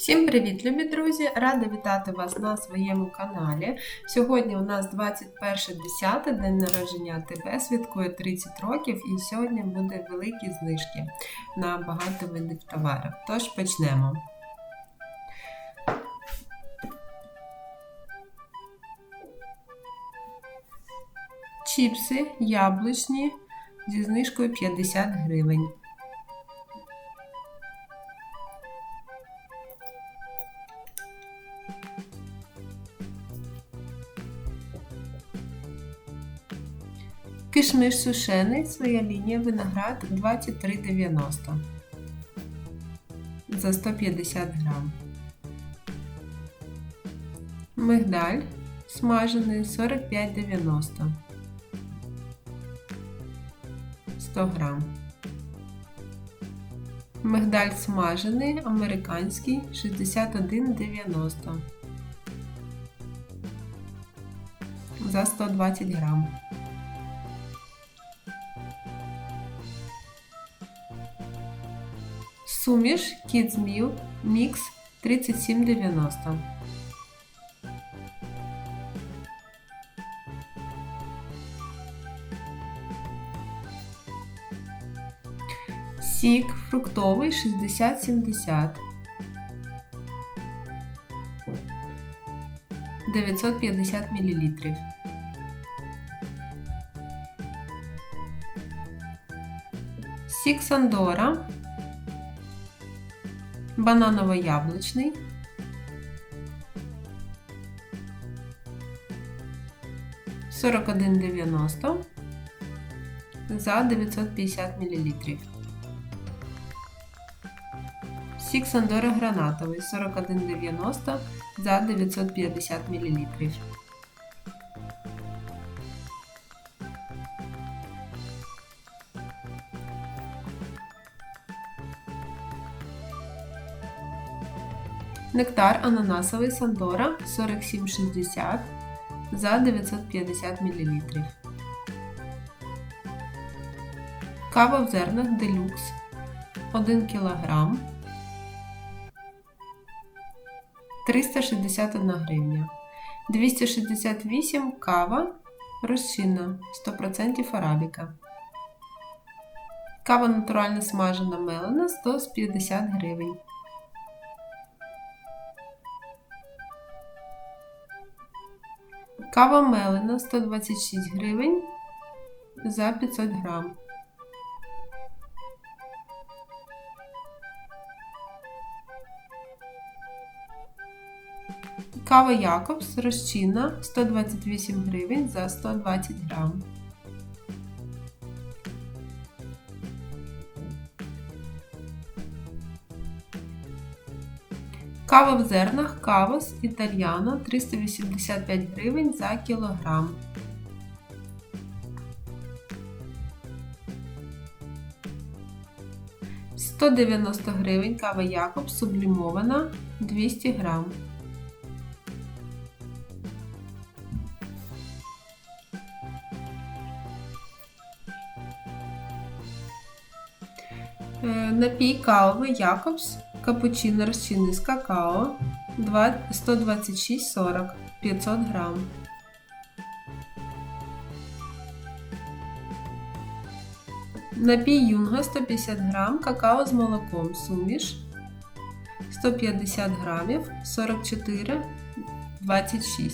Всім привіт, любі друзі! Рада вітати вас на своєму каналі. Сьогодні у нас 21.10, день народження АТБ, святкує 30 років, і сьогодні буде великі знижки на багато видів товарів. Тож почнемо. Чіпси яблучні зі знижкою 50 гривень. Кишмиш сушений, своя лінія виноград 23,90 за 150 грам. Мигдаль смажений 45,90 100 грам. Мигдаль смажений американський 61,90 за 120 грам. Суміш Kids Meal Mix 37,90. Сік фруктовий 60-70. 950 мл. Сік Сандора бананово-яблучний, сорок один дев'яносто за 950 мл. Сік Сандора гранатовий 41,90 за 950 мл. Нектар ананасовий Сандора 47,60 за 950 мл. Кава в зернах Делюкс 1 кг 361 гривня. 268 кава розчинна 100% арабіка. Кава натурально смажена мелена 150 гривень. Кава мелена 126 гривень за 500 грам. Кава Якобс розчинна 128 гривень за 120 грам. Кава в зернах Кавос Італьяно 385 гривень за кілограм. Сто дев'яносто гривень кава Якобс сублімована 200 грам. Е, Напій кави Якобс Капучино розчинний з какао 126,40 500 грам. Напій юнга 150 грам, какао з молоком суміш 150 грамів 44,26.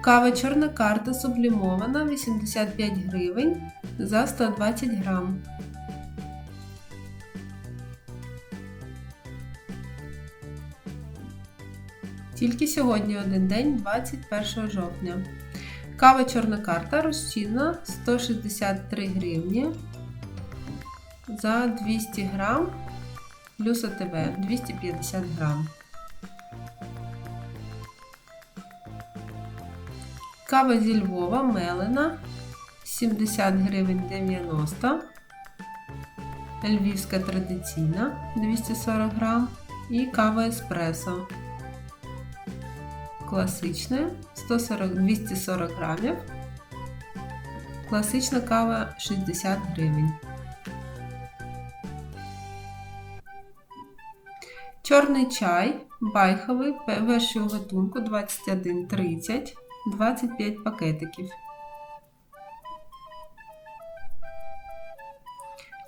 Кава чорна карта сублімована 85 гривень за 120 грам. Тільки сьогодні один день, 21 жовтня. Кава чорна карта розчинна 163 гривні за 200 грам плюс АТВ 250 грам. Кава зі Львова мелена 70 гривень 90 Львівська традиційна 240 грам і кава еспресо класичне 140, 240 грамів, класична кава 60 гривень. Чорний чай байховий першого гатунку 21,30, 25 пакетиків.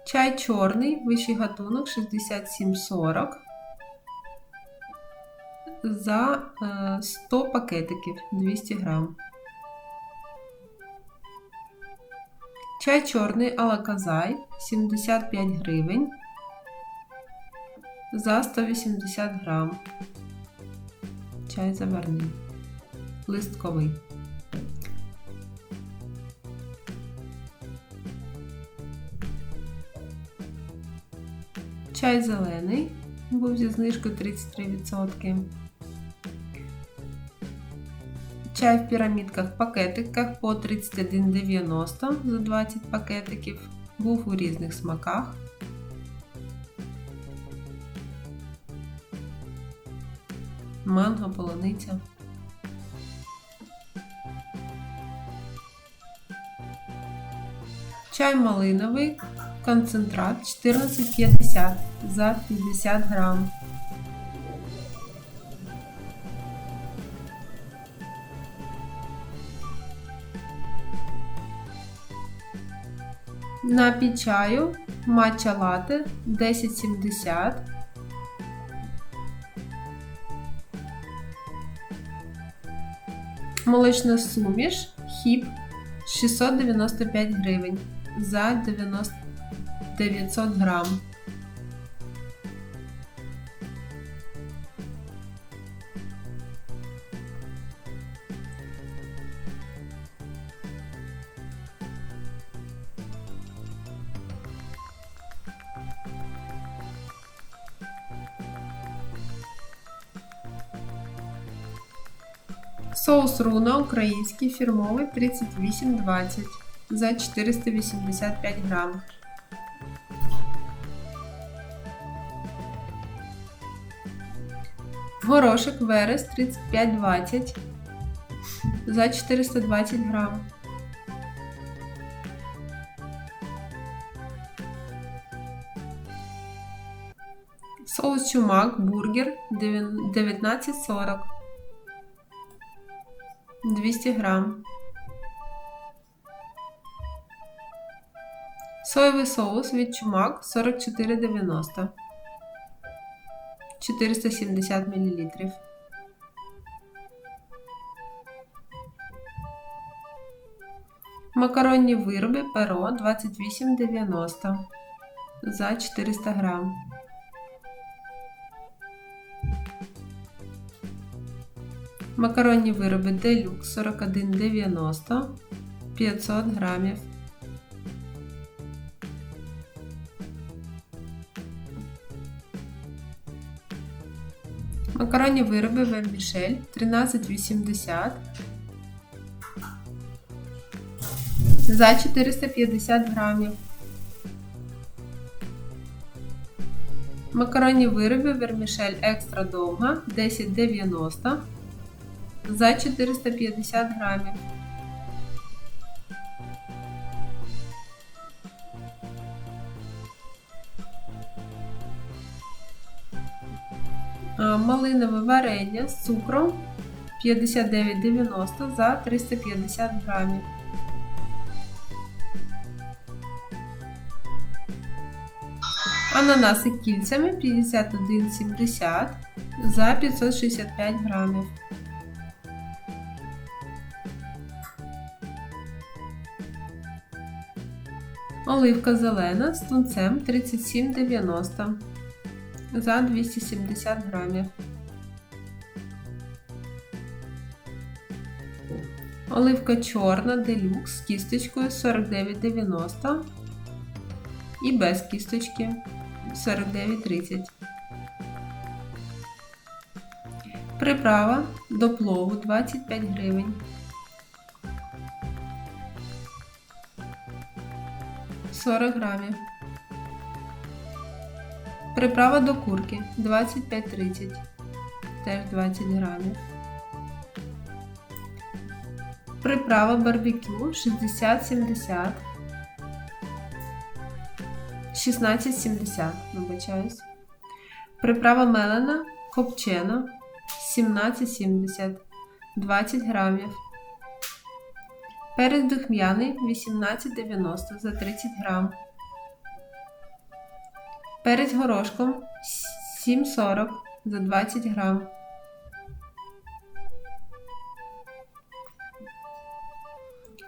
Чай чорний, вищий гатунок 67,40 за е, 100 пакетиків 200 грам. Чай чорний Алаказай 75 гривень за 180 грам. Чай заварний. Листковий. Чай зелений. Був зі знижкою 33%. Чай в пірамідках в пакетиках по 31,90 за 20 пакетиків. Був у різних смаках. Манго, полуниця. Чай малиновий, концентрат 14,50 за 50 грам. Напій чаю матча лате 10,70 Молочна суміш хіп 695 гривень за 90 900 грам. Соус руна український фірмовий 38,20 за 485 грам. Горошек верес 35,20 за 420 грам. Соус чумак бургер 19,40 200 грам. Соєвий соус від чумак 44,90 470 мл. Макаронні вироби перо 28,90 за 400 грам. Макаронні вироби Делюкс 41,90 500 грамів. Макаронні вироби Вермішель 13,80 за 450 грамів. Макаронні вироби Вермішель екстра довга 10,90 за 450 грамів. Малинове варення з цукром 59,90 за 350 грамів. Ананаси кільцями 51,70 за 565 грамів. Оливка зелена з тунцем 37,90 за 270 грамів. Оливка чорна делюкс з кісточкою 49,90 і без кісточки 49,30. Приправа до плову 25 гривень. 40 грамів. Приправа до курки 25-30, теж 20 грамів. Приправа барбекю 60-70. 16,70, вибачаюсь. Приправа мелена копчена 17,70 20 грамів. Перець духмяний 18,90 за 30 грам. Перець горошком 7,40 за 20 грам.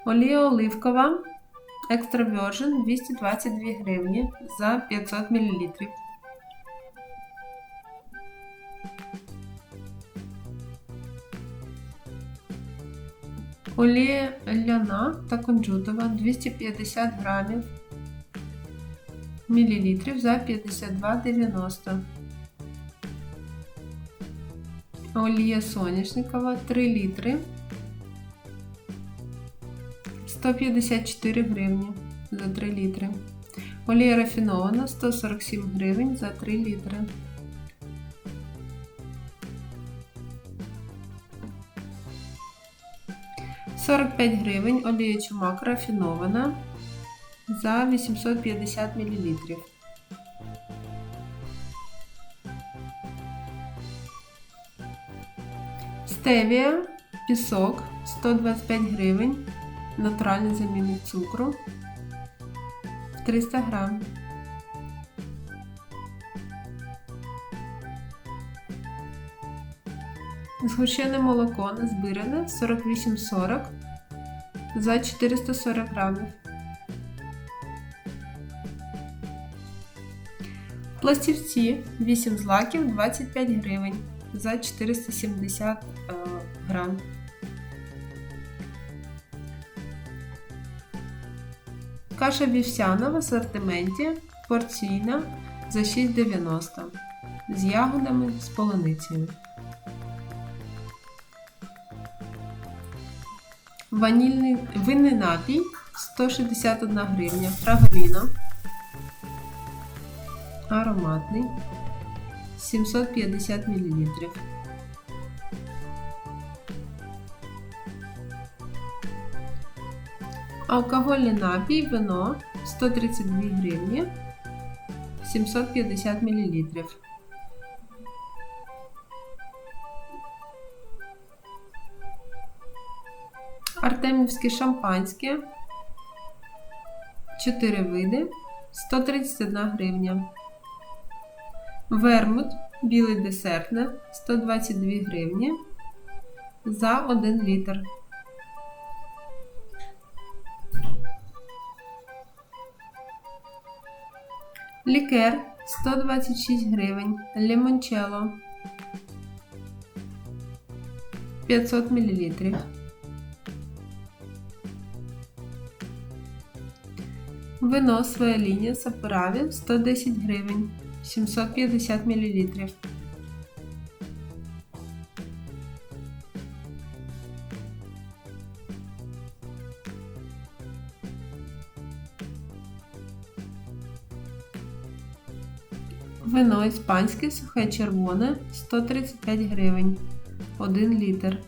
Олія оливкова Extra Virgin 222 гривні за 500 мл. Олія ляна та кунжутова 250 грамів мілілітрів за 52,90. Олія соняшникова 3 літри 154 гривні за 3 літри. Олія рафінована 147 гривень за 3 літри. Сорок п'ять гривень олія чумак рафінована за 850 мл. Стевія, пісок 125 гривень, натуральний замінник цукру 300 грам. Згущене молоко незбиране 48,40 за 440 грамів. Пластівці 8 злаків 25 гривень за 470 е, грам. Каша вівсяна в асортименті порційна за 6,90 з ягодами з полуницею. Ванільний винний напій 161 гривня. Фраголіно. Ароматний 750 мл. Алкогольний напій вино 132 гривні 750 мл. Артемівське шампанське 4 види 131 гривня. Вермут білий десертне 122 гривні за 1 літр. Лікер 126 гривень. Лімончело 500 мл. Вино своя лінія Сапераві 110 гривень 750 мл. Вино іспанське сухе червоне 135 гривень 1 літр.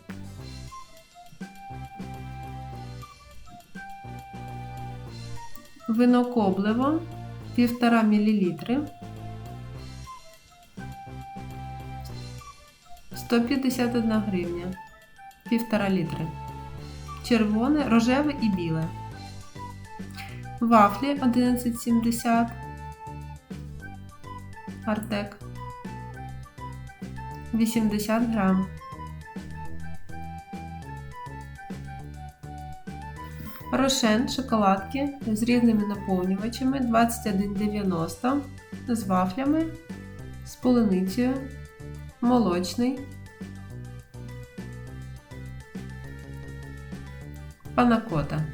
Вино коблево 1,5 мл 151 гривня 1,5 літри. Червоне, рожеве і біле. Вафлі 11,70 Артек 80 грам. Рошен шоколадки з різними наповнювачами 21,90 з вафлями, з полуницею, молочний, панакота.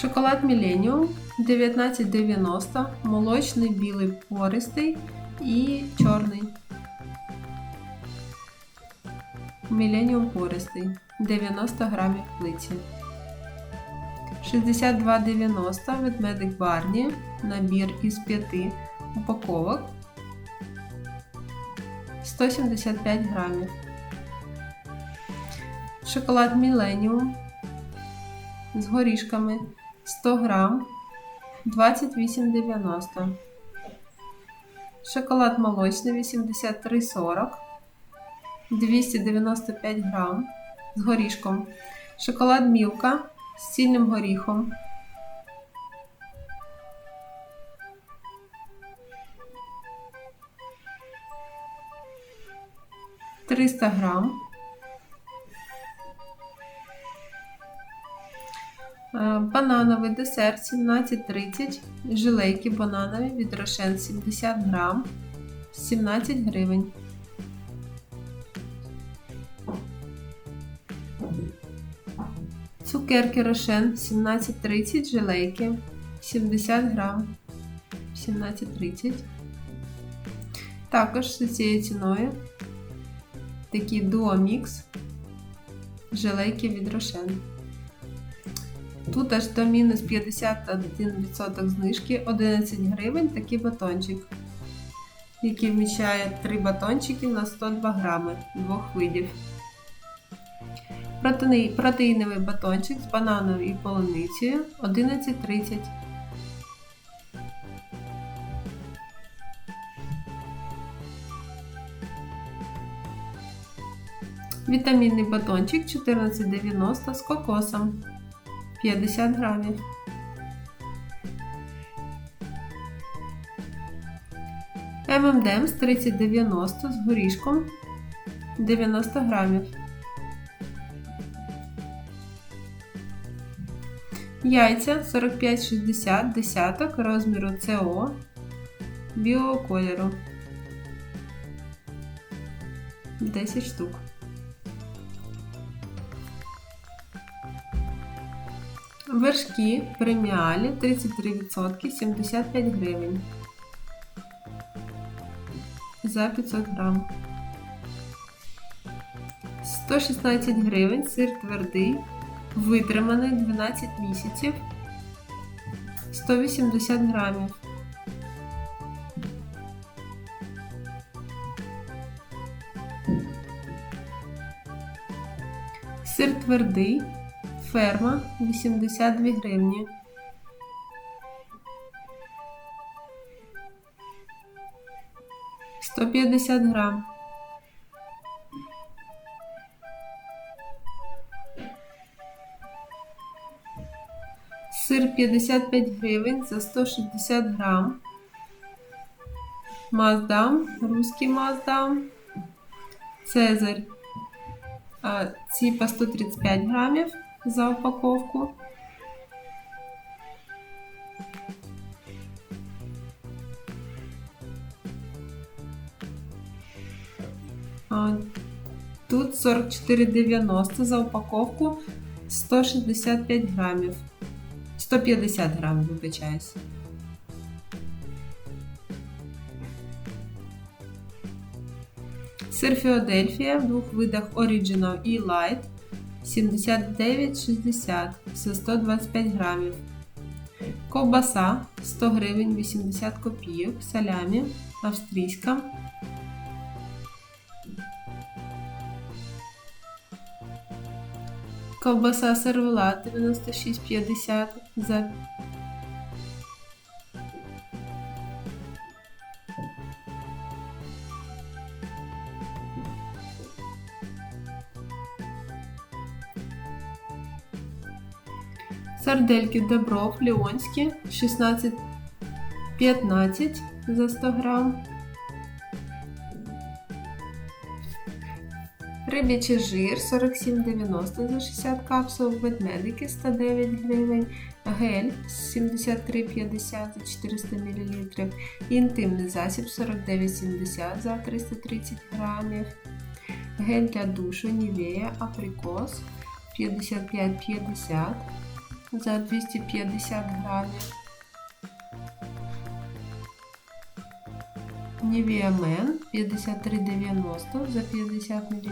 Шоколад Millennium 19,90, молочний, білий пористий і чорний. Millennium пористий 90 грамів плиці. 62,90 ведмедик Барні. Набір із 5 упаковок. 175 грамів. Шоколад Millennium з горішками 100 грам 28,90. Шоколад молочний 83,40. 295 грам з горішком. Шоколад мілка з цільним горіхом. Триста грам. Е, Банановий десерт 17,30. Жилейки бананові від Рошен 70 грам 17 гривень. Цукерки Рошен 17,30 жилейки 70 грам 17,30. Також за цією ціною такі дуомікс жилейки від Рошен. Тут аж до мінус 51% знижки 11 гривень такий батончик, який вміщає 3 батончики на 102 грами двох видів. Протеї- Протеїновий батончик з бананом і полуницею 11,30. Вітамінний батончик 14,90 з кокосом 50 грамів. ММДМС 3090 з горішком 90 грамів. Яйця 45-60 десяток розміру СО білого кольору 10 штук. Вершки преміалі 33% 75 гривень за 500 грам. 116 гривень сир твердий, витриманий 12 місяців 180 грамів. Сир твердий, ферма 82 гривні. Сто п'ятдесят грам. Сир 55 гривень за 160 грам. Маздам, русський маздам. Цезарь. Ці по 135 грамів за упаковку. Тут 44,90 за упаковку 165 грамів. 150 грамів, вибачаюсь. Сир Філадельфія в двох видах Original і Light 79,60 за 125 грамів. Ковбаса 100 гривень 80 копійок, салямі австрійська. Ковбаса сервелат 96,50 за Сардельки Добров Леонські 16,15 за 100 грам. Рибячий жир 47,90 за 60 капсул, ведмедики 109 гривень, гель 73,50 за 400 мл, інтимний засіб 49,70 за 330 грамів, гель для душу Нівея Априкос 55,50 за 250 грамів. Nivea Men 53,90 за 50 мл.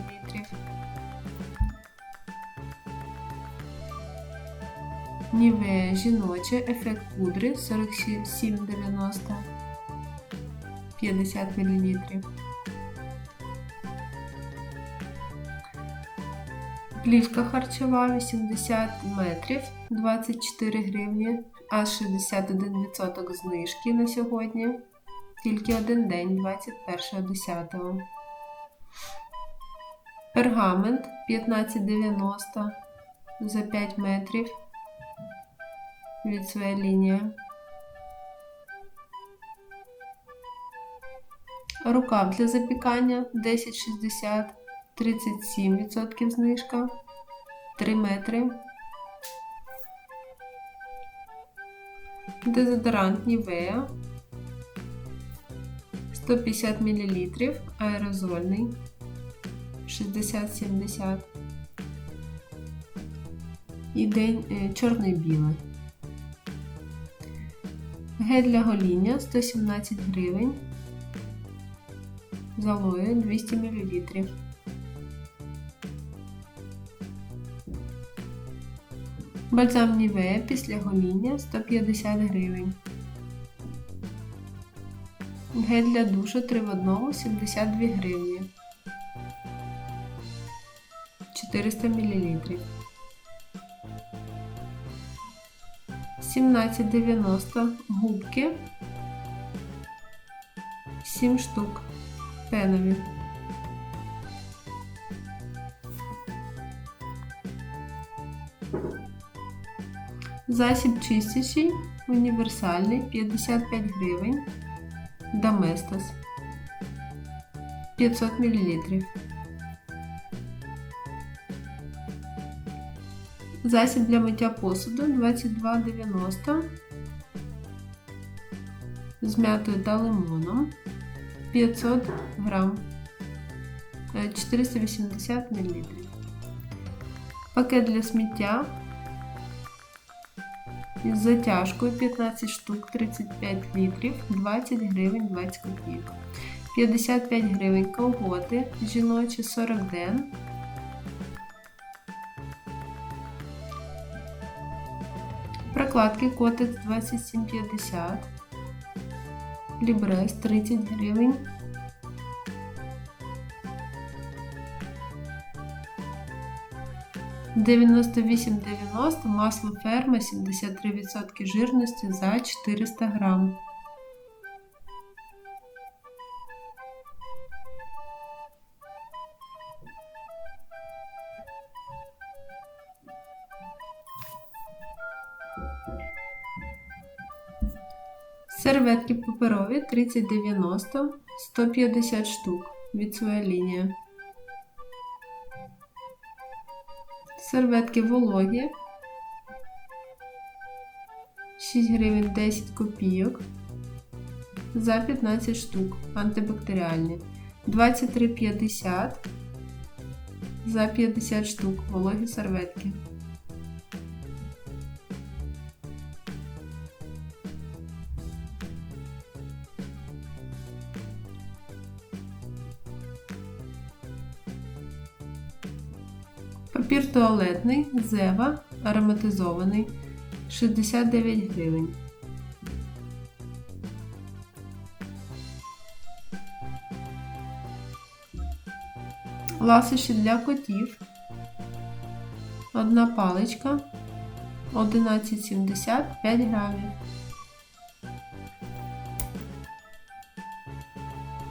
Nivea жіноче ефект пудри 47,90 50 мл. Плівка харчова 80 метрів 24 гривні, аж 61% знижки на сьогодні. Тільки один день, 21.10. Пергамент 1590 за 5 метрів від своєї лінії. Рукав для запікання 1060, 37% знижка, 3 метри. Дезодорант Нівея 150 мл, аерозольний 60-70 і день е, чорний-білий. Гель для гоління 117 гривень. З алоє 200 мл. Бальзам Нівея після гоління 150 гривень. Гель для душу 3 в 1 72 гривні. 400 мл. 17,90 губки 7 штук пенові. Засіб чистячий універсальний 55 гривень. Доместос 500 мл. Засіб для миття посуду 22,90 з м'ятою та лимоном 500 грам 480 мл. Пакет для сміття із затяжкою 15 штук 35 літрів 20 гривень 20 копійок. 55 гривень колготи жіночі 40 ден. Прокладки котекс 27,50. Лібрес 30 гривень. Дев'яносто вісім дев'яносто масло ферма 73% жирності за 400 грам. Серветки паперові 3090 150 штук від своя лінія. Серветки вологі 6 гривень 10 копійок за 15 штук антибактеріальні. 23,50 за 50 штук вологі серветки. Туалетний Зева ароматизований 69 гривень. Ласощі для котів. Одна паличка 11,75 грамів.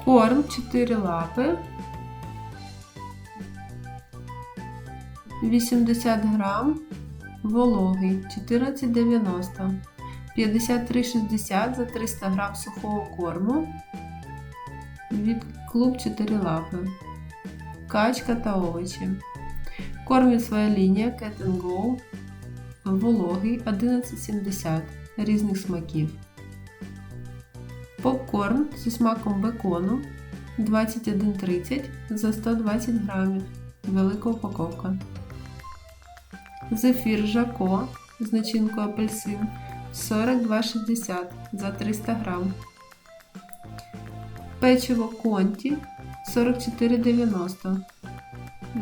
Корм 4 лапи 80 грам, вологий 14,90, 53,60 за 300 грам сухого корму від клуб 4 лапи, качка та овочі. Корм від своя лінія Cat Go, вологий 11,70 різних смаків. Попкорн зі смаком бекону 21,30 за 120 грамів. Велика упаковка. Зефір Жако з начинкою апельсин 42,60 за 300 грам. Печиво Конті 44,90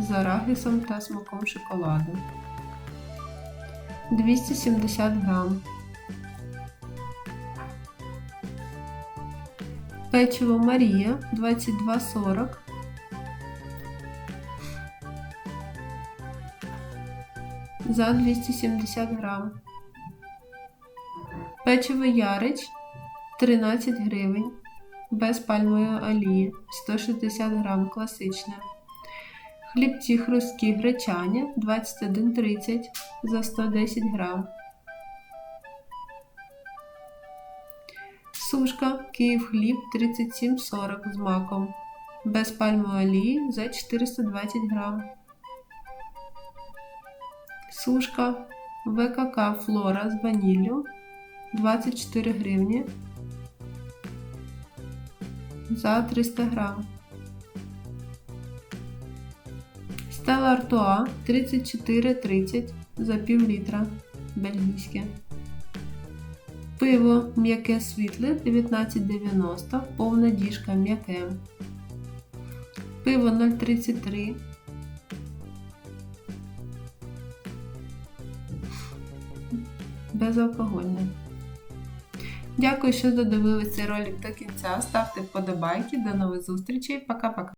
з арахісом та смаком шоколаду. 270 грам. Печиво Марія 22,40 за 270 грам. Печиво Ярич 13 гривень. Без пальмової олії 160 грам класичне. Хлібці хрусткі гречані 21,30 за 110 грам. Сушка Київ хліб 37,40 з маком. Без пальмової олії за 420 грам. Сушка ВКК Флора з ваніллю 24 гривні за 300 грам. Стела Артуа 34,30 за пів літра бельгійське. Пиво м'яке світле 19,90 повна діжка м'яке. Пиво 0,33. Безалкогольне. Дякую, що додивилися ролик до кінця. Ставте вподобайки. До нових зустрічей. Пока-пока.